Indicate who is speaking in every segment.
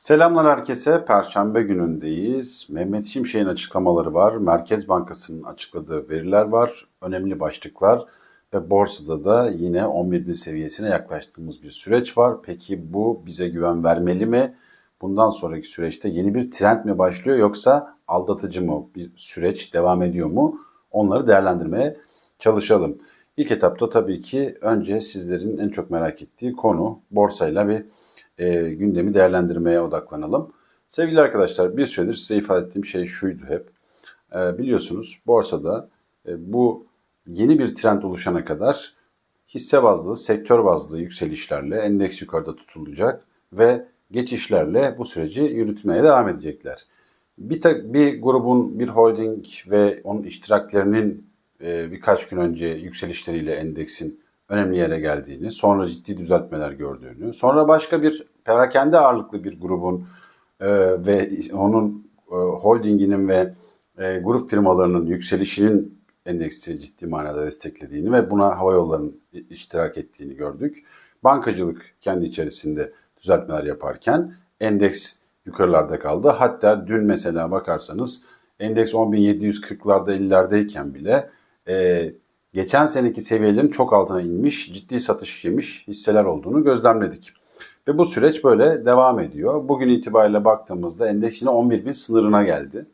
Speaker 1: Selamlar herkese. Perşembe günündeyiz. Mehmet Şimşek'in açıklamaları var. Merkez Bankası'nın açıkladığı veriler var. Önemli başlıklar ve borsada da yine 11 bin seviyesine yaklaştığımız bir süreç var. Peki bu bize güven vermeli mi? Bundan sonraki süreçte yeni bir trend mi başlıyor yoksa aldatıcı mı bir süreç devam ediyor mu? Onları değerlendirmeye çalışalım. İlk etapta tabii ki önce sizlerin en çok merak ettiği konu borsayla bir e, gündemi değerlendirmeye odaklanalım. Sevgili arkadaşlar bir süredir size ifade ettiğim şey şuydu hep. E, biliyorsunuz borsada e, bu yeni bir trend oluşana kadar hisse bazlı, sektör bazlı yükselişlerle endeks yukarıda tutulacak ve geçişlerle bu süreci yürütmeye devam edecekler. Bir, tek, bir grubun, bir holding ve onun iştiraklerinin e, birkaç gün önce yükselişleriyle endeksin önemli yere geldiğini, sonra ciddi düzeltmeler gördüğünü, sonra başka bir perakende ağırlıklı bir grubun e, ve onun e, holdinginin ve e, grup firmalarının yükselişinin endeksi ciddi manada desteklediğini ve buna hava yollarının iştirak ettiğini gördük. Bankacılık kendi içerisinde düzeltmeler yaparken endeks yukarılarda kaldı. Hatta dün mesela bakarsanız endeks 10.740'larda 50'lerdeyken bile e, geçen seneki seviyelerin çok altına inmiş, ciddi satış yemiş hisseler olduğunu gözlemledik. Ve bu süreç böyle devam ediyor. Bugün itibariyle baktığımızda endeks yine 11 bin sınırına geldi.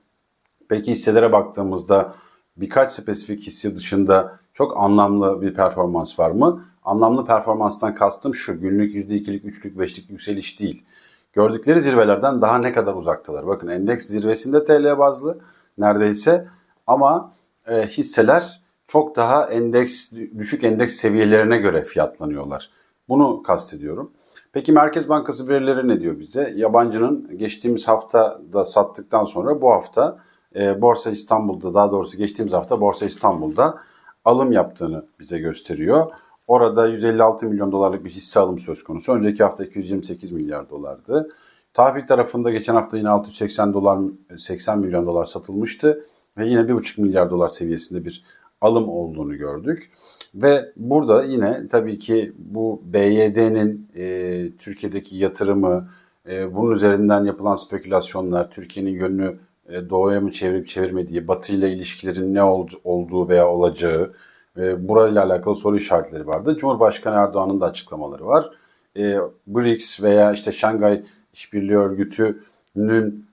Speaker 1: Peki hisselere baktığımızda birkaç spesifik hisse dışında çok anlamlı bir performans var mı? Anlamlı performanstan kastım şu günlük %2'lik, 3'lük, 5'lik yükseliş değil. Gördükleri zirvelerden daha ne kadar uzaktalar. Bakın endeks zirvesinde TL bazlı neredeyse ama e, hisseler çok daha endeks düşük endeks seviyelerine göre fiyatlanıyorlar. Bunu kastediyorum. Peki Merkez Bankası verileri ne diyor bize? Yabancının geçtiğimiz hafta da sattıktan sonra bu hafta e, Borsa İstanbul'da daha doğrusu geçtiğimiz hafta Borsa İstanbul'da alım yaptığını bize gösteriyor. Orada 156 milyon dolarlık bir hisse alım söz konusu. Önceki hafta 228 milyar dolardı. Tahvil tarafında geçen hafta yine 680 dolar 80 milyon dolar satılmıştı ve yine 1,5 milyar dolar seviyesinde bir alım olduğunu gördük. Ve burada yine tabii ki bu BYD'nin e, Türkiye'deki yatırımı, e, bunun üzerinden yapılan spekülasyonlar, Türkiye'nin yönünü e, doğuya mı çevirip çevirmediği, batı ile ilişkilerin ne ol, olduğu veya olacağı, e, burayla alakalı soru işaretleri vardı. Cumhurbaşkanı Erdoğan'ın da açıklamaları var. E, BRICS veya işte Şangay İşbirliği Örgütü'nün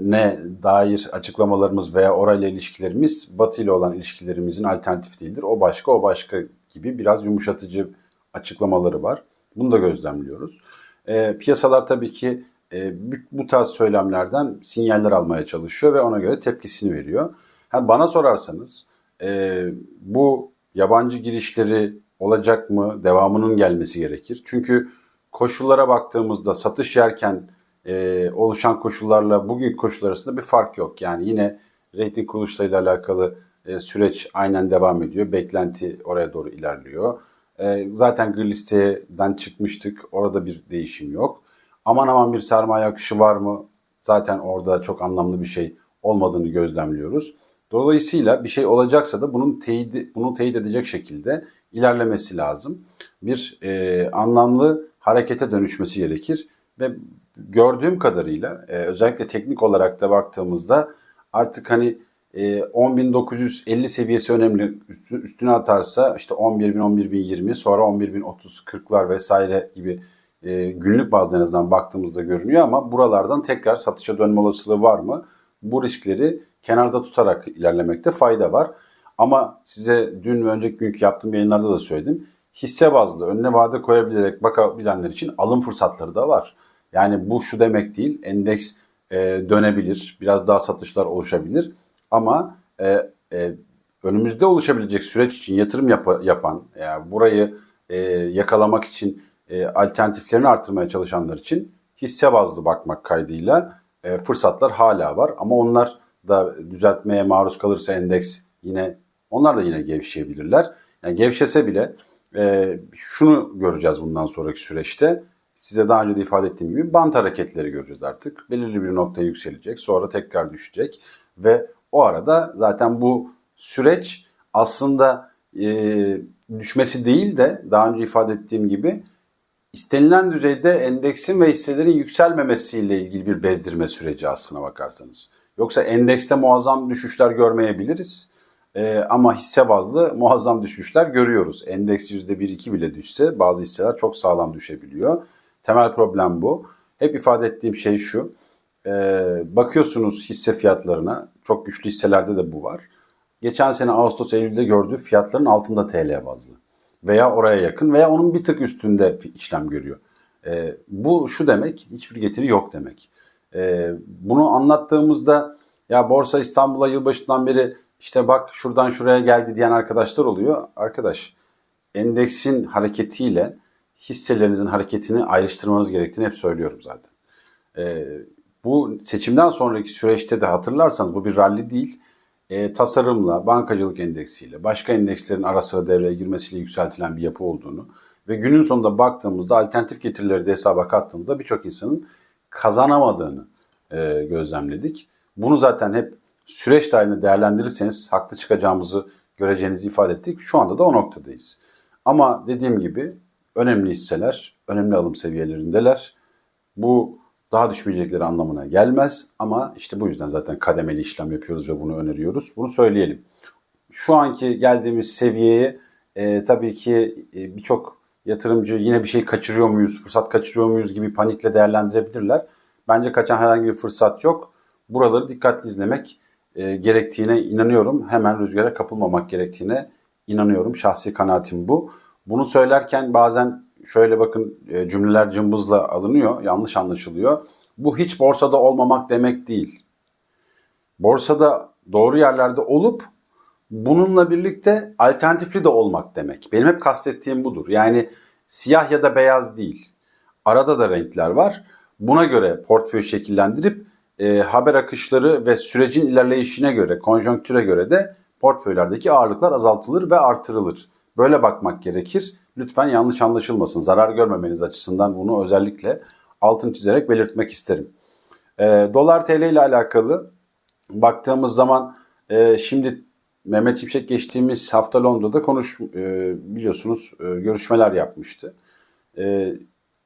Speaker 1: ne dair açıklamalarımız veya orayla ilişkilerimiz Batı ile olan ilişkilerimizin alternatif değildir. O başka o başka gibi biraz yumuşatıcı açıklamaları var. Bunu da gözlemliyoruz. E, piyasalar tabii ki e, bu tarz söylemlerden sinyaller almaya çalışıyor ve ona göre tepkisini veriyor. Ha, bana sorarsanız e, bu yabancı girişleri olacak mı? Devamının gelmesi gerekir. Çünkü koşullara baktığımızda satış yerken e, oluşan koşullarla bugün koşullar arasında bir fark yok. Yani yine reyting kuruluşlarıyla alakalı e, süreç aynen devam ediyor. Beklenti oraya doğru ilerliyor. E, zaten gri listeden çıkmıştık. Orada bir değişim yok. Aman aman bir sermaye akışı var mı? Zaten orada çok anlamlı bir şey olmadığını gözlemliyoruz. Dolayısıyla bir şey olacaksa da bunun teyit, bunu teyit edecek şekilde ilerlemesi lazım. Bir e, anlamlı harekete dönüşmesi gerekir ve gördüğüm kadarıyla e, özellikle teknik olarak da baktığımızda artık hani e, 10.950 seviyesi önemli Üstü, üstüne atarsa işte 11.000 11.020 sonra 11.030 40'lar vesaire gibi e, günlük bazda en azından baktığımızda görünüyor ama buralardan tekrar satışa dönme olasılığı var mı? Bu riskleri kenarda tutarak ilerlemekte fayda var. Ama size dün ve önceki günkü yaptığım yayınlarda da söyledim. Hisse bazlı önüne vade koyabilerek bakabilenler için alım fırsatları da var. Yani bu şu demek değil. Endeks e, dönebilir. Biraz daha satışlar oluşabilir. Ama e, e, önümüzde oluşabilecek süreç için yatırım yap yapan, yani burayı e, yakalamak için e, alternatiflerini artırmaya çalışanlar için hisse bazlı bakmak kaydıyla e, fırsatlar hala var. Ama onlar da düzeltmeye maruz kalırsa endeks yine onlar da yine gevşeyebilirler. Yani gevşese bile e, şunu göreceğiz bundan sonraki süreçte. Size daha önce de ifade ettiğim gibi bant hareketleri göreceğiz artık. Belirli bir noktaya yükselecek, sonra tekrar düşecek ve o arada zaten bu süreç aslında e, düşmesi değil de daha önce ifade ettiğim gibi istenilen düzeyde endeksin ve hisselerin yükselmemesiyle ilgili bir bezdirme süreci aslına bakarsanız. Yoksa endekste muazzam düşüşler görmeyebiliriz. Ee, ama hisse bazlı muazzam düşüşler görüyoruz. Endeks %1-2 bile düşse bazı hisseler çok sağlam düşebiliyor. Temel problem bu. Hep ifade ettiğim şey şu. Ee, bakıyorsunuz hisse fiyatlarına. Çok güçlü hisselerde de bu var. Geçen sene Ağustos Eylül'de gördüğü fiyatların altında TL bazlı. Veya oraya yakın veya onun bir tık üstünde işlem görüyor. Ee, bu şu demek hiçbir getiri yok demek. Ee, bunu anlattığımızda ya Borsa İstanbul'a yılbaşından beri işte bak şuradan şuraya geldi diyen arkadaşlar oluyor. Arkadaş endeksin hareketiyle hisselerinizin hareketini ayrıştırmanız gerektiğini hep söylüyorum zaten. Ee, bu seçimden sonraki süreçte de hatırlarsanız bu bir rally değil. E, tasarımla, bankacılık endeksiyle, başka endekslerin ara sıra devreye girmesiyle yükseltilen bir yapı olduğunu ve günün sonunda baktığımızda alternatif getirileri de hesaba kattığımızda birçok insanın kazanamadığını e, gözlemledik. Bunu zaten hep süreç dahilinde değerlendirirseniz haklı çıkacağımızı göreceğinizi ifade ettik. Şu anda da o noktadayız. Ama dediğim gibi önemli hisseler, önemli alım seviyelerindeler. Bu daha düşmeyecekleri anlamına gelmez ama işte bu yüzden zaten kademeli işlem yapıyoruz ve bunu öneriyoruz. Bunu söyleyelim. Şu anki geldiğimiz seviyeye e, tabii ki e, birçok yatırımcı yine bir şey kaçırıyor muyuz, fırsat kaçırıyor muyuz gibi panikle değerlendirebilirler. Bence kaçan herhangi bir fırsat yok. Buraları dikkatli izlemek e, gerektiğine inanıyorum. Hemen rüzgara kapılmamak gerektiğine inanıyorum. Şahsi kanaatim bu. Bunu söylerken bazen şöyle bakın e, cümleler cımbızla alınıyor, yanlış anlaşılıyor. Bu hiç borsada olmamak demek değil. Borsada doğru yerlerde olup bununla birlikte alternatifli de olmak demek. Benim hep kastettiğim budur. Yani siyah ya da beyaz değil. Arada da renkler var. Buna göre portföy şekillendirip e, haber akışları ve sürecin ilerleyişine göre, konjonktüre göre de portföylerdeki ağırlıklar azaltılır ve artırılır. Böyle bakmak gerekir. Lütfen yanlış anlaşılmasın. Zarar görmemeniz açısından bunu özellikle altın çizerek belirtmek isterim. E, Dolar TL ile alakalı baktığımız zaman e, şimdi Mehmet Çiftçek geçtiğimiz hafta Londra'da konuş e, biliyorsunuz e, görüşmeler yapmıştı. E,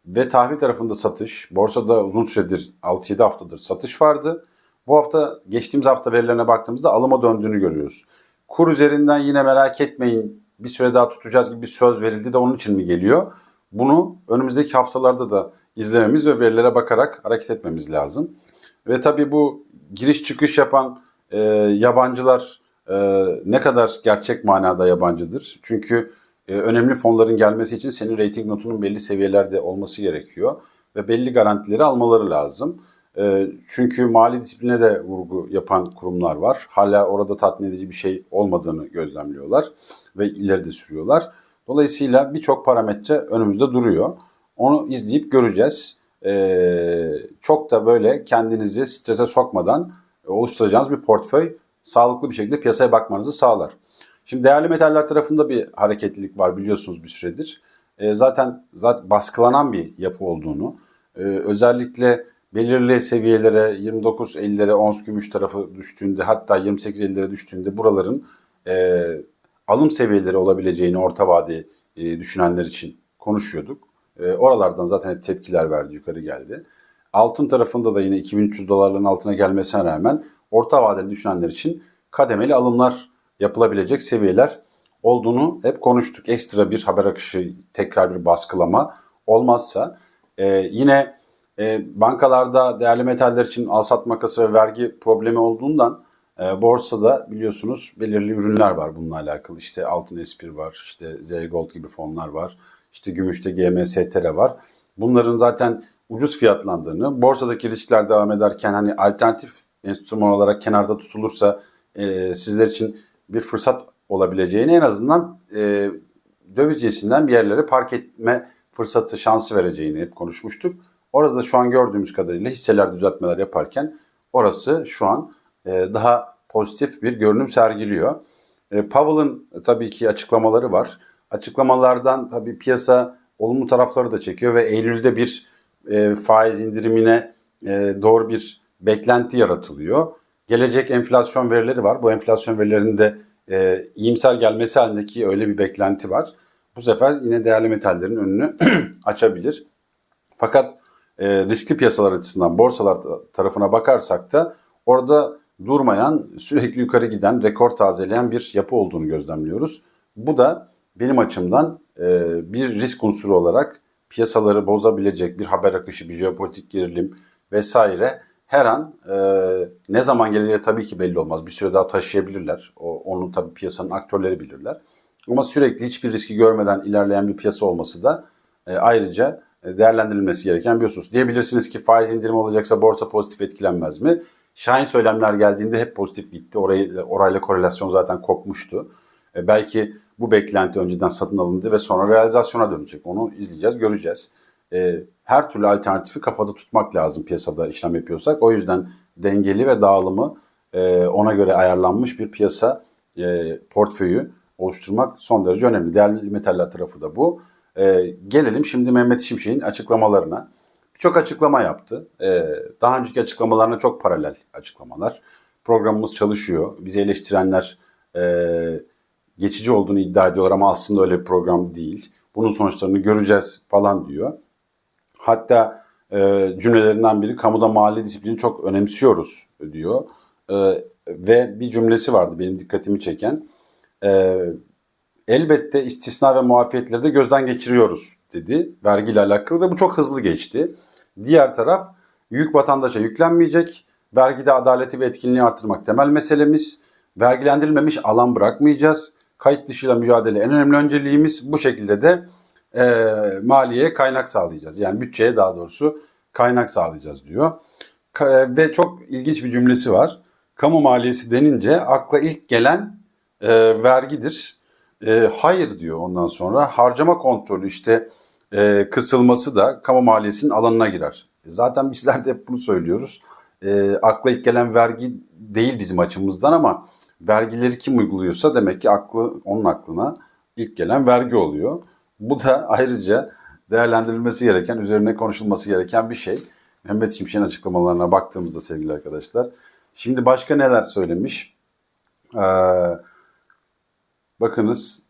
Speaker 1: ve tahvil tarafında satış, borsada uzun süredir 6-7 haftadır satış vardı. Bu hafta geçtiğimiz hafta verilerine baktığımızda alıma döndüğünü görüyoruz. Kur üzerinden yine merak etmeyin bir süre daha tutacağız gibi bir söz verildi de onun için mi geliyor? Bunu önümüzdeki haftalarda da izlememiz ve verilere bakarak hareket etmemiz lazım. Ve tabii bu giriş çıkış yapan e, yabancılar e, ne kadar gerçek manada yabancıdır? Çünkü e, önemli fonların gelmesi için senin rating notunun belli seviyelerde olması gerekiyor ve belli garantileri almaları lazım. E, çünkü mali disipline de vurgu yapan kurumlar var. Hala orada tatmin edici bir şey olmadığını gözlemliyorlar ve ileride sürüyorlar. Dolayısıyla birçok parametre önümüzde duruyor. Onu izleyip göreceğiz. E, çok da böyle kendinizi strese sokmadan oluşturacağınız bir portföy sağlıklı bir şekilde piyasaya bakmanızı sağlar. Şimdi değerli metaller tarafında bir hareketlilik var biliyorsunuz bir süredir. E, zaten, zaten baskılanan bir yapı olduğunu, e, özellikle belirli seviyelere 29.50'lere ons gümüş tarafı düştüğünde hatta 28.50'lere düştüğünde buraların e, alım seviyeleri olabileceğini orta vade e, düşünenler için konuşuyorduk. E, oralardan zaten hep tepkiler verdi, yukarı geldi. Altın tarafında da yine 2300 dolarların altına gelmesine rağmen orta vadeli düşünenler için kademeli alımlar yapılabilecek seviyeler olduğunu hep konuştuk. Ekstra bir haber akışı, tekrar bir baskılama olmazsa e, yine e, bankalarda değerli metaller için alsat makası ve vergi problemi olduğundan e, borsada biliyorsunuz belirli ürünler var bununla alakalı. İşte altın S1 var, işte Z Gold gibi fonlar var, işte gümüşte GMSTR var. Bunların zaten ucuz fiyatlandığını, borsadaki riskler devam ederken hani alternatif enstrüman olarak kenarda tutulursa e, sizler için bir fırsat olabileceğini en azından e, döviz cinsinden bir yerlere park etme fırsatı, şansı vereceğini hep konuşmuştuk. Orada şu an gördüğümüz kadarıyla hisseler düzeltmeler yaparken orası şu an e, daha pozitif bir görünüm sergiliyor. E, Powell'ın tabii ki açıklamaları var. Açıklamalardan tabii piyasa olumlu tarafları da çekiyor ve Eylül'de bir e, faiz indirimine e, doğru bir beklenti yaratılıyor. Gelecek enflasyon verileri var. Bu enflasyon verilerinde e, iyimser gelmesi halindeki öyle bir beklenti var. bu sefer yine değerli metallerin önünü açabilir. Fakat e, riskli piyasalar açısından borsalar ta- tarafına bakarsak da orada durmayan, sürekli yukarı giden, rekor tazeleyen bir yapı olduğunu gözlemliyoruz. Bu da benim açımdan e, bir risk unsuru olarak piyasaları bozabilecek bir haber akışı, bir jeopolitik gerilim vesaire her an e, ne zaman geleceği tabii ki belli olmaz. Bir süre daha taşıyabilirler. O, onu tabii piyasanın aktörleri bilirler. Ama sürekli hiçbir riski görmeden ilerleyen bir piyasa olması da e, ayrıca değerlendirilmesi gereken bir husus. Diyebilirsiniz ki faiz indirimi olacaksa borsa pozitif etkilenmez mi? Şahin söylemler geldiğinde hep pozitif gitti. Orayı, orayla korelasyon zaten kopmuştu. E, belki bu beklenti önceden satın alındı ve sonra realizasyona dönecek. Onu izleyeceğiz, göreceğiz. E, her türlü alternatifi kafada tutmak lazım piyasada işlem yapıyorsak. O yüzden dengeli ve dağılımı e, ona göre ayarlanmış bir piyasa e, portföyü oluşturmak son derece önemli. Değerli metaller tarafı da bu. E, gelelim şimdi Mehmet Şimşek'in açıklamalarına. Birçok açıklama yaptı. E, daha önceki açıklamalarına çok paralel açıklamalar. Programımız çalışıyor. Bizi eleştirenler e, geçici olduğunu iddia ediyorlar ama aslında öyle bir program değil. Bunun sonuçlarını göreceğiz falan diyor. Hatta e, cümlelerinden biri kamuda mali disiplini çok önemsiyoruz diyor. E, ve bir cümlesi vardı benim dikkatimi çeken. E, elbette istisna ve muafiyetleri de gözden geçiriyoruz dedi vergiyle alakalı ve bu çok hızlı geçti. Diğer taraf yük vatandaşa yüklenmeyecek. Vergide adaleti ve etkinliği artırmak temel meselemiz. Vergilendirilmemiş alan bırakmayacağız. Kayıt dışıyla mücadele en önemli önceliğimiz. Bu şekilde de e, maliyeye kaynak sağlayacağız. Yani bütçeye daha doğrusu kaynak sağlayacağız diyor. Ka- ve çok ilginç bir cümlesi var. Kamu maliyesi denince akla ilk gelen e, vergidir. E, hayır diyor ondan sonra. Harcama kontrolü işte e, kısılması da kamu maliyesinin alanına girer. E, zaten bizler de hep bunu söylüyoruz. E, akla ilk gelen vergi değil bizim açımızdan ama vergileri kim uyguluyorsa demek ki aklı onun aklına ilk gelen vergi oluyor. Bu da ayrıca değerlendirilmesi gereken, üzerine konuşulması gereken bir şey. Mehmet Şimşek'in açıklamalarına baktığımızda sevgili arkadaşlar. Şimdi başka neler söylemiş? Ee, bakınız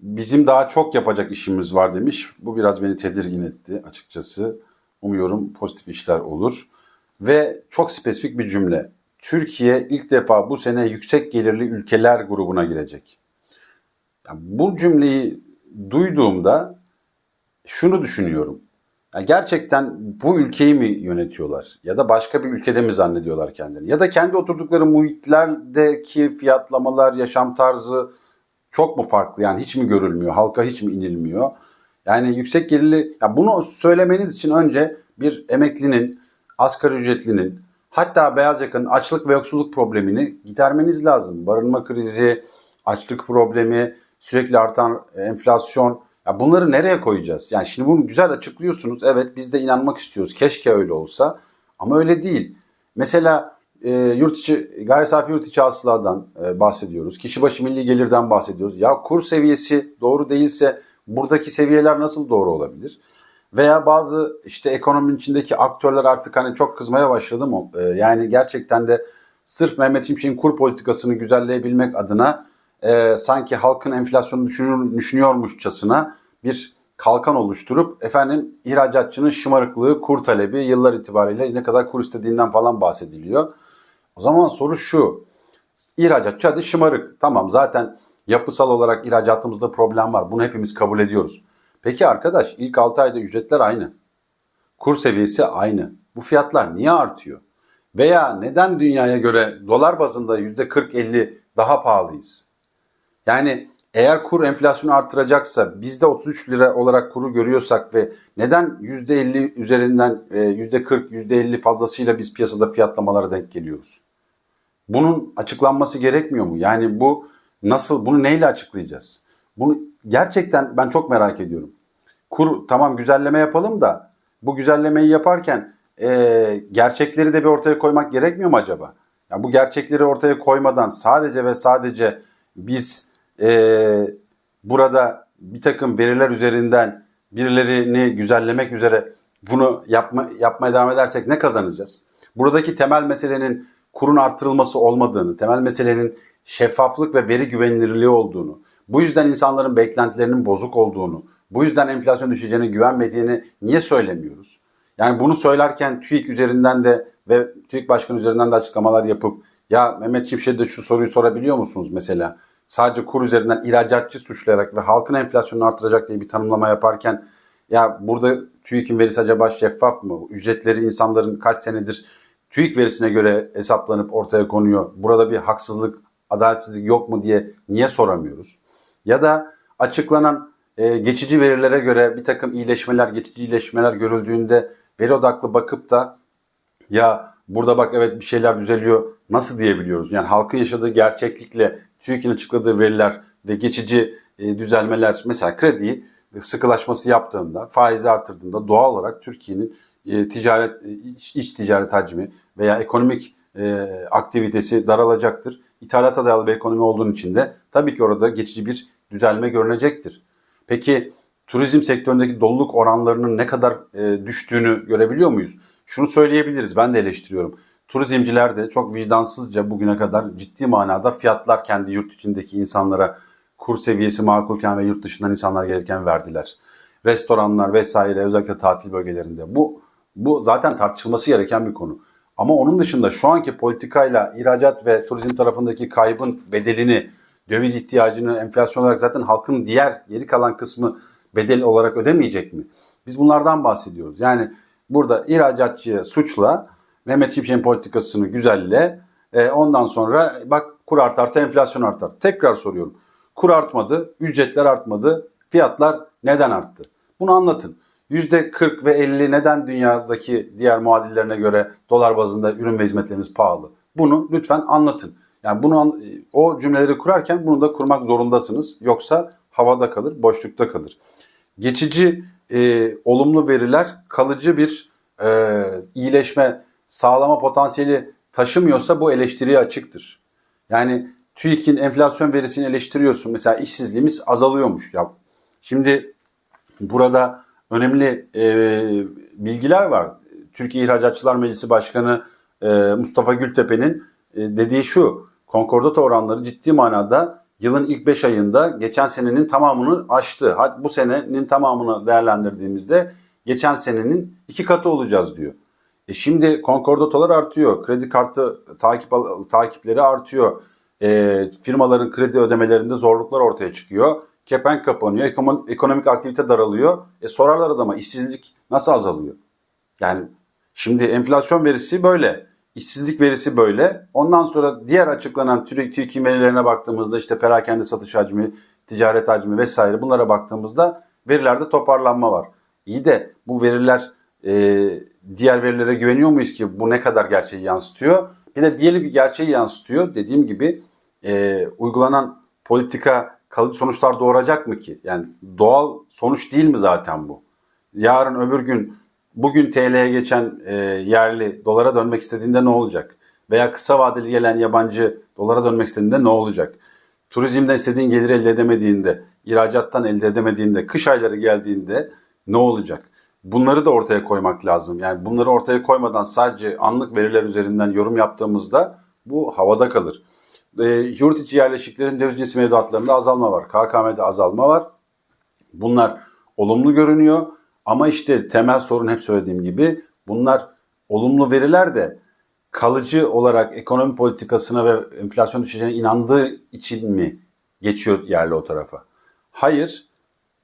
Speaker 1: bizim daha çok yapacak işimiz var demiş. Bu biraz beni tedirgin etti açıkçası. Umuyorum pozitif işler olur. Ve çok spesifik bir cümle. Türkiye ilk defa bu sene yüksek gelirli ülkeler grubuna girecek. Ya bu cümleyi duyduğumda şunu düşünüyorum. Ya gerçekten bu ülkeyi mi yönetiyorlar? Ya da başka bir ülkede mi zannediyorlar kendini? Ya da kendi oturdukları muhitlerdeki fiyatlamalar, yaşam tarzı çok mu farklı? Yani hiç mi görülmüyor? Halka hiç mi inilmiyor? Yani yüksek gelirli, ya bunu söylemeniz için önce bir emeklinin, asgari ücretlinin, hatta beyaz yakanın açlık ve yoksulluk problemini gidermeniz lazım. Barınma krizi, açlık problemi, sürekli artan enflasyon. Ya bunları nereye koyacağız? Yani şimdi bunu güzel açıklıyorsunuz. Evet biz de inanmak istiyoruz. Keşke öyle olsa. Ama öyle değil. Mesela e, yurt içi, gayri safi yurt içi hasıladan e, bahsediyoruz. Kişi başı milli gelirden bahsediyoruz. Ya kur seviyesi doğru değilse buradaki seviyeler nasıl doğru olabilir? Veya bazı işte ekonominin içindeki aktörler artık hani çok kızmaya başladı mı? E, yani gerçekten de sırf Mehmet Şimşek'in kur politikasını güzelleyebilmek adına e, sanki halkın enflasyonu düşünür, düşünüyormuşçasına bir kalkan oluşturup efendim ihracatçının şımarıklığı, kur talebi yıllar itibariyle ne kadar kur istediğinden falan bahsediliyor. O zaman soru şu. İhracatçı hadi şımarık. Tamam zaten yapısal olarak ihracatımızda problem var. Bunu hepimiz kabul ediyoruz. Peki arkadaş ilk 6 ayda ücretler aynı. Kur seviyesi aynı. Bu fiyatlar niye artıyor? Veya neden dünyaya göre dolar bazında %40-50 daha pahalıyız? Yani eğer kur enflasyonu artıracaksa biz de 33 lira olarak kuru görüyorsak ve neden %50 üzerinden e, %40, %50 fazlasıyla biz piyasada fiyatlamalara denk geliyoruz? Bunun açıklanması gerekmiyor mu? Yani bu nasıl, bunu neyle açıklayacağız? Bunu gerçekten ben çok merak ediyorum. Kur tamam güzelleme yapalım da bu güzellemeyi yaparken e, gerçekleri de bir ortaya koymak gerekmiyor mu acaba? Yani bu gerçekleri ortaya koymadan sadece ve sadece biz e, burada bir takım veriler üzerinden birilerini güzellemek üzere bunu yapma, yapmaya devam edersek ne kazanacağız? Buradaki temel meselenin kurun artırılması olmadığını, temel meselenin şeffaflık ve veri güvenilirliği olduğunu, Bu yüzden insanların beklentilerinin bozuk olduğunu, bu yüzden enflasyon düşeceğine güvenmediğini niye söylemiyoruz? Yani bunu söylerken TÜİK üzerinden de ve TÜİK Başkanı üzerinden de açıklamalar yapıp ya Mehmet Şimşek'e de şu soruyu sorabiliyor musunuz mesela? Sadece kur üzerinden ihracatçı suçlayarak ve halkın enflasyonunu artıracak diye bir tanımlama yaparken ya burada TÜİK'in verisi acaba şeffaf mı? Ücretleri insanların kaç senedir TÜİK verisine göre hesaplanıp ortaya konuyor. Burada bir haksızlık, adaletsizlik yok mu diye niye soramıyoruz? Ya da açıklanan e, geçici verilere göre bir takım iyileşmeler, geçici iyileşmeler görüldüğünde veri odaklı bakıp da ya burada bak evet bir şeyler düzeliyor nasıl diyebiliyoruz? Yani halkın yaşadığı gerçeklikle TÜİK'in açıkladığı veriler ve geçici e, düzelmeler mesela krediyi sıkılaşması yaptığında, faizi artırdığında doğal olarak Türkiye'nin e, ticaret, e, iç, iç ticaret hacmi veya ekonomik e, aktivitesi daralacaktır. İthalata dayalı bir ekonomi olduğun için de tabii ki orada geçici bir düzelme görünecektir. Peki turizm sektöründeki doluluk oranlarının ne kadar e, düştüğünü görebiliyor muyuz? Şunu söyleyebiliriz, ben de eleştiriyorum. Turizmciler de çok vicdansızca bugüne kadar ciddi manada fiyatlar kendi yurt içindeki insanlara kur seviyesi makulken ve yurt dışından insanlar gelirken verdiler. Restoranlar vesaire özellikle tatil bölgelerinde. Bu bu zaten tartışılması gereken bir konu. Ama onun dışında şu anki politikayla ihracat ve turizm tarafındaki kaybın bedelini, döviz ihtiyacını enflasyon olarak zaten halkın diğer geri kalan kısmı bedel olarak ödemeyecek mi? Biz bunlardan bahsediyoruz. Yani burada ihracatçıya suçla, Mehmet Şimşek'in politikasını güzelle, e, ondan sonra bak kur artarsa enflasyon artar. Tekrar soruyorum. Kur artmadı, ücretler artmadı, fiyatlar neden arttı? Bunu anlatın. %40 ve 50 neden dünyadaki diğer muadillerine göre dolar bazında ürün ve hizmetlerimiz pahalı? Bunu lütfen anlatın. Yani bunu o cümleleri kurarken bunu da kurmak zorundasınız. Yoksa havada kalır, boşlukta kalır. Geçici e, olumlu veriler kalıcı bir e, iyileşme sağlama potansiyeli taşımıyorsa bu eleştiriye açıktır. Yani TÜİK'in enflasyon verisini eleştiriyorsun. Mesela işsizliğimiz azalıyormuş. Ya şimdi burada önemli e, bilgiler var. Türkiye İhracatçılar Meclisi Başkanı e, Mustafa Gültepe'nin e, dediği şu. Konkordato oranları ciddi manada yılın ilk 5 ayında geçen senenin tamamını aştı. Bu senenin tamamını değerlendirdiğimizde geçen senenin iki katı olacağız diyor. E şimdi konkordatolar artıyor. Kredi kartı takip takipleri artıyor. E, firmaların kredi ödemelerinde zorluklar ortaya çıkıyor. Kepenk kapanıyor. Ekonomik aktivite daralıyor. E sorarlar adama işsizlik nasıl azalıyor? Yani şimdi enflasyon verisi böyle. İşsizlik verisi böyle. Ondan sonra diğer açıklanan TÜİK TÜİK verilerine baktığımızda işte perakende satış hacmi, ticaret hacmi vesaire bunlara baktığımızda verilerde toparlanma var. İyi de bu veriler e, diğer verilere güveniyor muyuz ki bu ne kadar gerçeği yansıtıyor? Bir de diyelim ki gerçeği yansıtıyor. Dediğim gibi e, uygulanan politika kalıcı sonuçlar doğuracak mı ki? Yani doğal sonuç değil mi zaten bu? Yarın öbür gün bugün TL'ye geçen e, yerli dolara dönmek istediğinde ne olacak? Veya kısa vadeli gelen yabancı dolara dönmek istediğinde ne olacak? Turizmden istediğin geliri elde edemediğinde, ihracattan elde edemediğinde, kış ayları geldiğinde ne olacak? Bunları da ortaya koymak lazım. Yani bunları ortaya koymadan sadece anlık veriler üzerinden yorum yaptığımızda bu havada kalır. E, yurt içi yerleşiklerin döviz cinsi mevduatlarında azalma var. KKM'de azalma var. Bunlar olumlu görünüyor. Ama işte temel sorun hep söylediğim gibi bunlar olumlu veriler de kalıcı olarak ekonomi politikasına ve enflasyon düşeceğine inandığı için mi geçiyor yerli o tarafa? Hayır.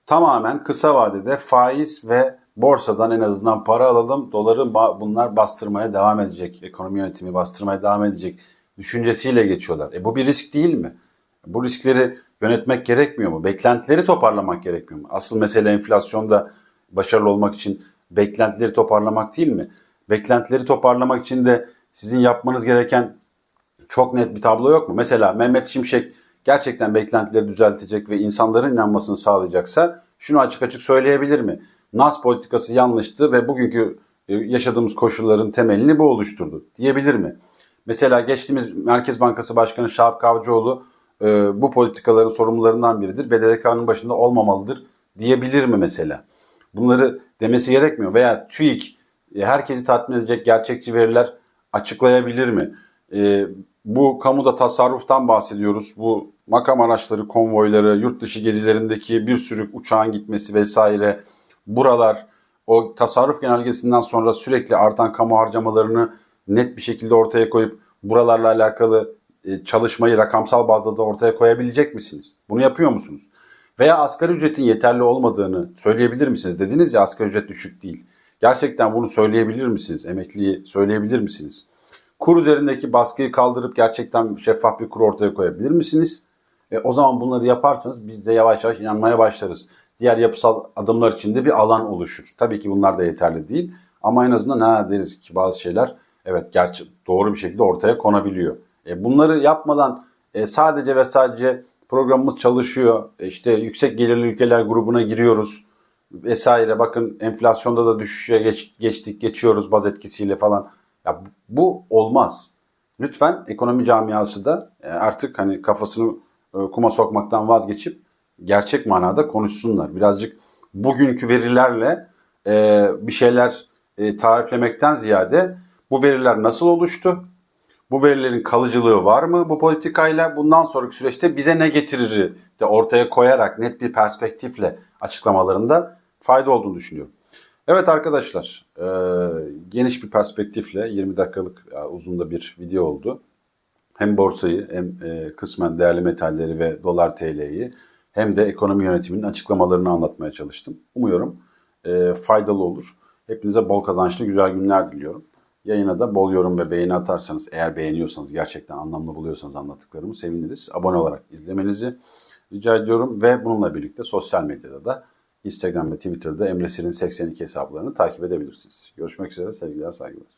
Speaker 1: Tamamen kısa vadede faiz ve borsadan en azından para alalım. Doları bunlar bastırmaya devam edecek. Ekonomi yönetimi bastırmaya devam edecek düşüncesiyle geçiyorlar. E bu bir risk değil mi? Bu riskleri yönetmek gerekmiyor mu? Beklentileri toparlamak gerekmiyor mu? Asıl mesele enflasyonda başarılı olmak için beklentileri toparlamak değil mi? Beklentileri toparlamak için de sizin yapmanız gereken çok net bir tablo yok mu? Mesela Mehmet Şimşek gerçekten beklentileri düzeltecek ve insanların inanmasını sağlayacaksa şunu açık açık söyleyebilir mi? Nas politikası yanlıştı ve bugünkü e, yaşadığımız koşulların temelini bu oluşturdu diyebilir mi? Mesela geçtiğimiz Merkez Bankası Başkanı Şahap Kavcıoğlu e, bu politikaların sorumlularından biridir. BDDK'nın başında olmamalıdır diyebilir mi mesela? Bunları demesi gerekmiyor. Veya TÜİK e, herkesi tatmin edecek gerçekçi veriler açıklayabilir mi? E, bu kamuda tasarruftan bahsediyoruz. Bu makam araçları, konvoyları, yurt dışı gezilerindeki bir sürü uçağın gitmesi vesaire buralar o tasarruf genelgesinden sonra sürekli artan kamu harcamalarını net bir şekilde ortaya koyup buralarla alakalı e, çalışmayı rakamsal bazda da ortaya koyabilecek misiniz? Bunu yapıyor musunuz? Veya asgari ücretin yeterli olmadığını söyleyebilir misiniz? Dediniz ya asgari ücret düşük değil. Gerçekten bunu söyleyebilir misiniz? Emekliyi söyleyebilir misiniz? Kur üzerindeki baskıyı kaldırıp gerçekten şeffaf bir kur ortaya koyabilir misiniz? E, o zaman bunları yaparsanız biz de yavaş yavaş inanmaya başlarız. Diğer yapısal adımlar için de bir alan oluşur. Tabii ki bunlar da yeterli değil. Ama en azından ha deriz ki bazı şeyler evet gerçi doğru bir şekilde ortaya konabiliyor. E, bunları yapmadan e, sadece ve sadece programımız çalışıyor. İşte yüksek gelirli ülkeler grubuna giriyoruz vesaire. Bakın enflasyonda da düşüşe geç- geçtik, geçiyoruz baz etkisiyle falan. Ya bu- olmaz. Lütfen ekonomi camiası da e, artık hani kafasını e, kuma sokmaktan vazgeçip gerçek manada konuşsunlar. Birazcık bugünkü verilerle e, bir şeyler tariflemekten ziyade bu veriler nasıl oluştu? Bu verilerin kalıcılığı var mı bu politikayla? Bundan sonraki süreçte bize ne getirir de ortaya koyarak net bir perspektifle açıklamalarında fayda olduğunu düşünüyorum. Evet arkadaşlar, e, geniş bir perspektifle 20 dakikalık e, uzun bir video oldu. Hem borsayı hem e, kısmen değerli metalleri ve dolar TL'yi hem de ekonomi yönetiminin açıklamalarını anlatmaya çalıştım. Umuyorum e, faydalı olur. Hepinize bol kazançlı güzel günler diliyorum. Yayına da bol yorum ve beğeni atarsanız eğer beğeniyorsanız gerçekten anlamlı buluyorsanız anlattıklarımı seviniriz. Abone olarak izlemenizi rica ediyorum ve bununla birlikte sosyal medyada da Instagram ve Twitter'da Emre Sir'in 82 hesaplarını takip edebilirsiniz. Görüşmek üzere sevgiler saygılar.